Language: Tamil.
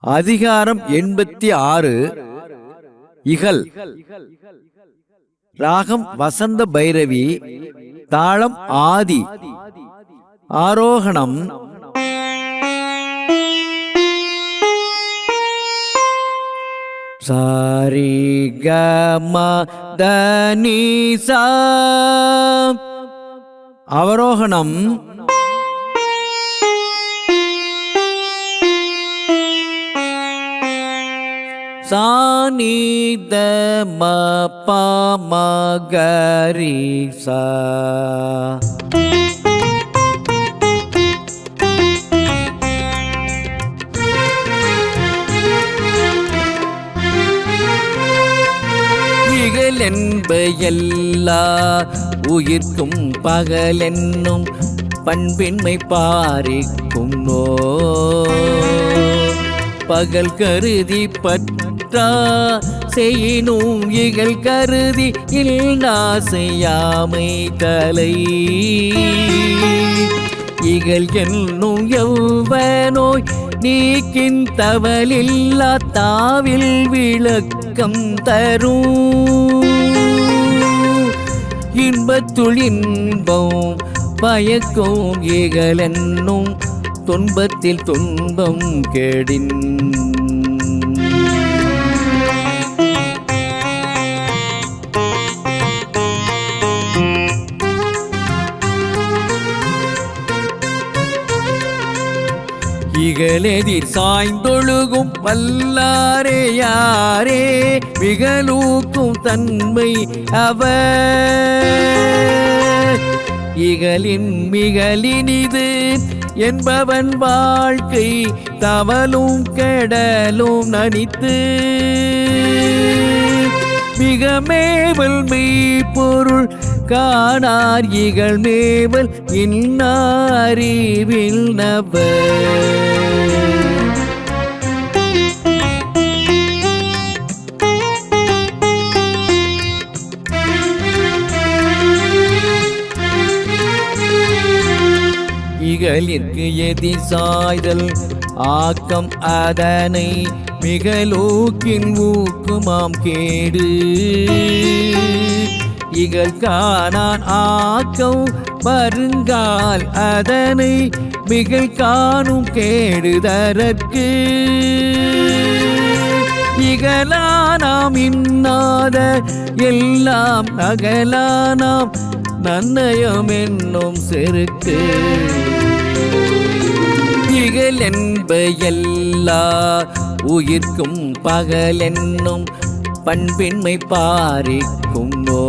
அதிகாரம் எண்பத்தி ஆறு. இகல். ராகம் வசந்த பைரவி. தாளம் ஆதி. ஆரோகணம். சாரி கம தனி சா அவரோகணம். சானித ம ப உயிர்க்கும் பகலென்னும் பண்பின்மை பாரிக்கும். நோ பகல் கருதி பற்று மாற்றா? செய்யினும் இகழ் கருதி இல்லா செய்யாமை தலை இகழ் என்னும் எவ்வனோய் நீக்கின் தவலில்லா தாவில் விளக்கம் தரும் இன்பத்துளின்பம் பயக்கும் இகலென்னும் துன்பத்தில் துன்பம் கெடின். இகலெதிர் சாய்ந்தொழுகும் வல்லாரே யாரே மிகலூக்கும் தன்மை அவர். இகலின் மிகலினிது என்பவன் வாழ்க்கை தவலும் கெடலும் நனித்து. மிக மேவல் மெய்ப்பொருள் காணார் இகழ் மேவல் இன்னாரிவில் நபர் இகலிற்கு எதி சாய்தல் ஆக்கம் அதனை மிகலோக்கின் ஊக்குமாம் கேடு. இகழ் காணான் ஆக்கம் பருங்கால் அதனை மிகழ் காணும் கேடுதற்கு இகலானாம் இன்னாத எல்லாம் நகலானாம் நன்னயம் என்னும் செருக்கு. இகல் என்ப எல்லா உயிர்க்கும் பகலென்னும் பண்பின்மை பாரிக்கும் ஓ